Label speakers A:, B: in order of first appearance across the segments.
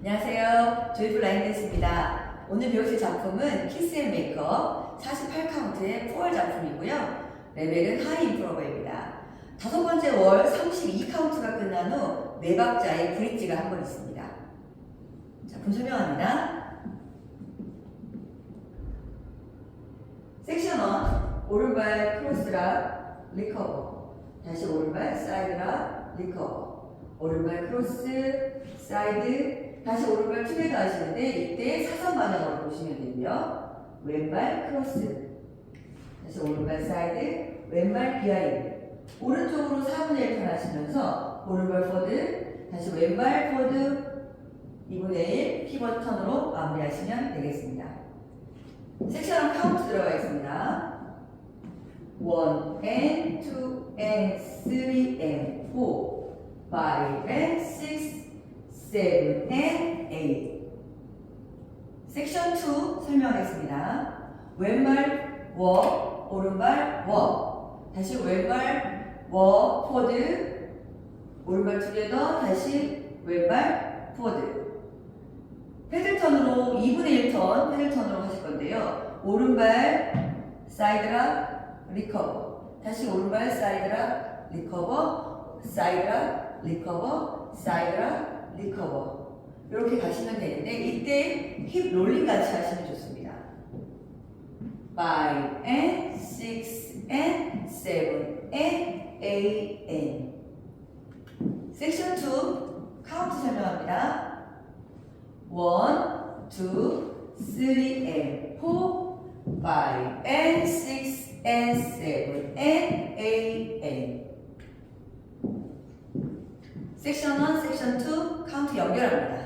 A: 안녕하세요. 조이풀 라인댄스입니다. 오늘 배우실 작품은 키스 앤 메이크업 48카운트의 4월 작품이고요. 레벨은 하이 인프로버입니다. 다섯 번째 월 32카운트가 끝난 후 네 박자의 브릿지가 한 번 있습니다. 작품 설명합니다. 섹션 1 오른발 크로스락 리커버 다시 오른발 사이드락 리커버 오른발 크로스 사이드 다시 오른발 투게더 하시는데 이때 사선 방향으로 보시면 되고요. 왼발 크로스 다시 오른발 사이드 왼발 비하인드 오른쪽으로 4분의 1 턴 하시면서 오른발 포드 다시 왼발 포드 2분의 1 피벗 턴으로 마무리하시면 되겠습니다. 섹션 카운트 들어가 있습니다 1 and 2 and 3 and 4 5 and 6 7 and 8 섹션 2 설명하겠습니다. 왼발 워, 오른발 워. 다시 왼발 워, 포드. 오른발 투게더, 다시 왼발 포드. 패들턴으로 2분의 1턴 패들턴으로 하실 건데요. 오른발 사이드락 리커버. 다시 오른발 사이드락 리커버, 사이드락 리커버, 사이드락 리커버. 이렇게 가시면 되는데 이때 힙 롤링 같이 하시면 좋습니다. 5 and 6 and 7 and 8 and 섹션 2 카운트 설명합니다. 1, 2, 3 and 4 5 and 6 and 7 and 8 and 섹션 1, 섹션 2 카운트 연결합니다.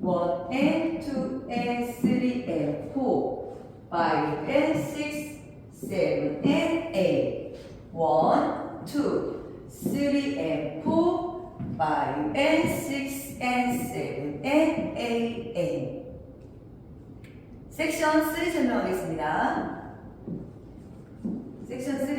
A: 1 and 2 and 3 and 4 5 and 6 7 and 8 1 2 3 and 4 5 and 6 and 7 and 8 and 섹션 3 설명하겠습니다. 섹션 3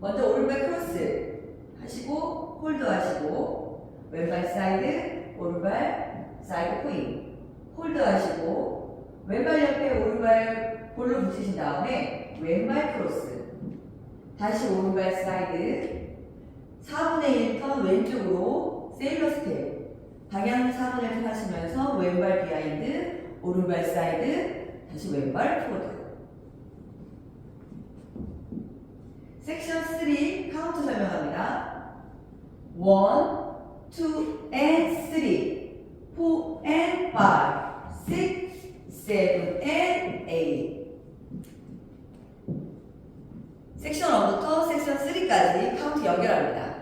A: 먼저 오른발 크로스 하시고 홀드 하시고 왼발 사이드 오른발 사이드 코인 홀드 하시고 왼발 옆에 오른발 볼로 붙이신 다음에 왼발 크로스 다시 오른발 사이드 4분의 1턴 왼쪽으로 세일러 스텝 방향 4분의 1턴 하시면서 왼발 비하인드 오른발 사이드 다시 왼발 포드 섹션 3 카운트 설명합니다. 1, 2 and 3, 4 and 5, 6, 7 and 8 섹션 1부터 섹션 3까지 카운트 연결합니다.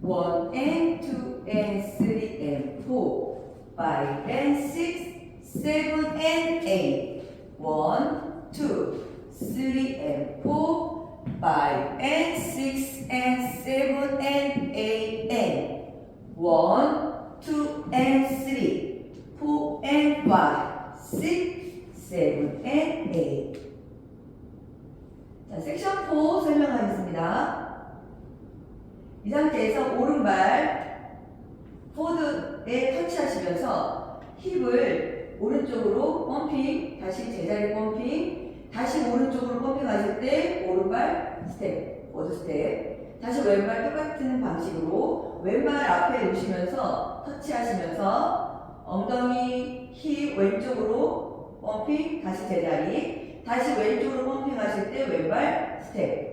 A: 1 and 2 and 3 and 4, 5 and 6, 7 and 8 1, 2, 3 and 4, 5 and 6 and 7 and 8 and 1, 2 and 3, 4 and 5, 6, 7 and 8 자, 섹션 4 설명하겠습니다. 이 상태에서 오른발 포드 에 터치하시면서 힙을 오른쪽으로 펌핑, 다시 제자리 펌핑, 다시 오른쪽으로 펌핑하실 때 오른발 스텝, 워드 스텝, 다시 왼발 똑같은 방식으로 왼발 앞에 놓으시면서 터치하시면서 엉덩이, 힙 왼쪽으로 펌핑, 다시 제자리, 다시 왼쪽으로 펌핑하실 때 왼발 스텝.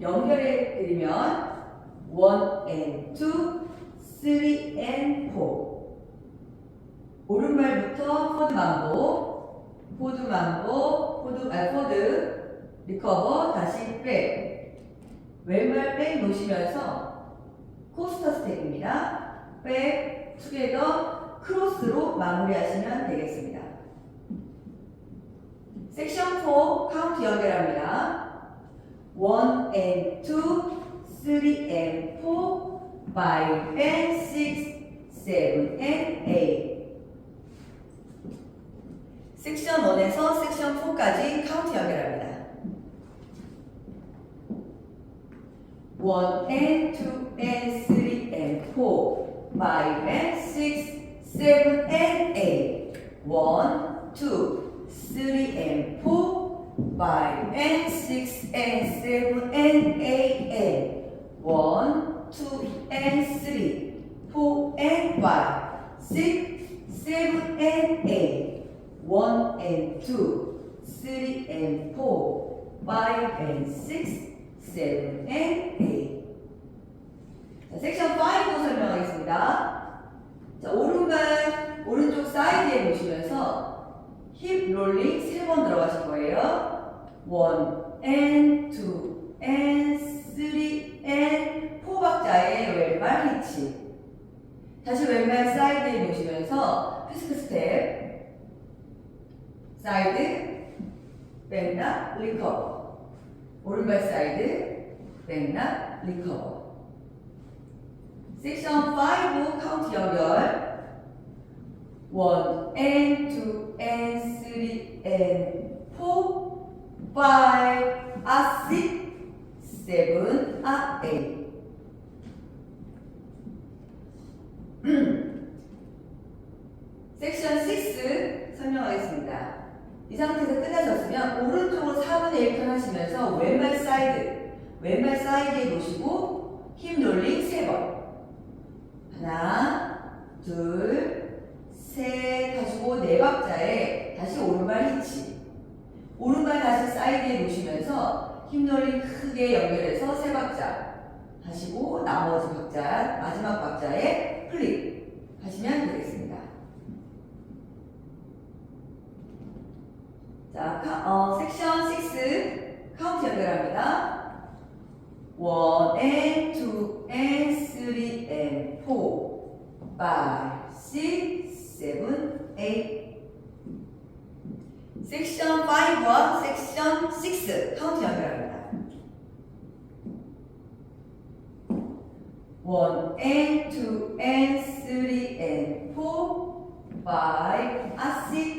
A: 연결해 드리면 1 and 2, 3 and 4 오른발부터 포드 만보, 포드 만보, 포드, 아, 포드, 리커버, 다시 백. 왼발 백 놓으시면서 코스터 스텝입니다. 백, 투게더, 크로스로 마무리하시면 되겠습니다. 섹션 4 카운트 연결합니다. 1 and 2, 3 and 4, 5 and 6, 7 and 8. 섹션 1에서 섹션 4까지 카운트 연결합니다. 1 and 2 and 3 and 4 5 and 6 7 and 8 1 2 3 and 4 5 and 6 and 7 and 8 and 1 2 and 3 4 and 5 6 7 and 8 1 and 2 3 and 4 5 and 6 7 and 8 자, 섹션 5 설명하겠습니다. 자, 오른발 오른쪽 사이드에 보시면서 힙 롤링 세번 들어가실 거예요. 1 and 2 and 3 and 4박자의 왼발 히치. 다시 왼발 사이드에 보시면서 피스크 스텝. 사이드. 백락 리커버. 오른발 사이드. 백락 리커버. 섹션 5 카운트 연결. 1 and 2 and 3 and 4 5 아 6 7 아 8 섹션 6 설명하겠습니다. 이 상태에서 오른쪽으로 4분의 1편 하시면서 왼발 사이드, 왼발 사이드에 놓으시고 힙 롤링 3번. 하나, 둘, 셋 하시고 네 박자에 다시 오른발 히치. 오른발 다시 사이드에 놓으시면서 힙 롤링 크게 연결해서 세 박자 하시고 나머지 박자, 마지막 박자에 플립 하시면 되겠습니다. 자, 카, 어, 섹션 6 카운트 연결합니다. 1 and 2 and 3 and 4 5 6 7 8 섹션 5와 섹션 6 카운트 연결합니다. 1 and 2 and 3 and 4 5아6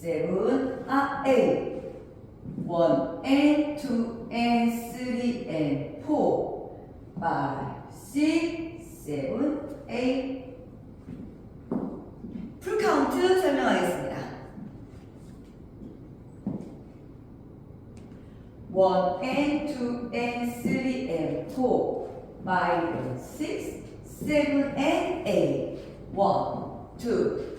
A: seven, ah, eight. One and two and three and four, five, six, seven, eight. 풀 카운트 설명하겠습니다. One and two and three and four, five six, seven and eight. One, two,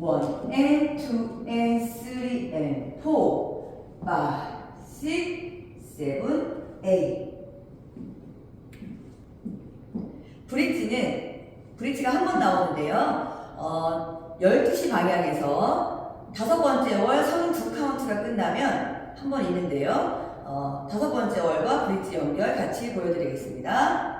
A: One and two and three and four, five, six, seven, eight. 브릿지는 브릿지가 한 번 나오는데요. 어, 12시 방향에서 다섯 번째 월 32 카운트가 끝나면 한 번 있는데요. 어, 다섯 번째 월과 브릿지 연결 같이 보여드리겠습니다.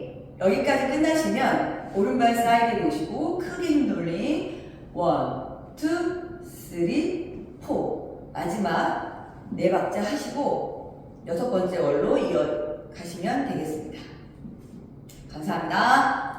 A: 여기까지 끝나시면 오른발 사이드에 놓으시고 크게 힘 돌림 1, 2, 3, 4 마지막 네 박자 하시고 여섯 번째 월로 이어 가시면 되겠습니다. 감사합니다.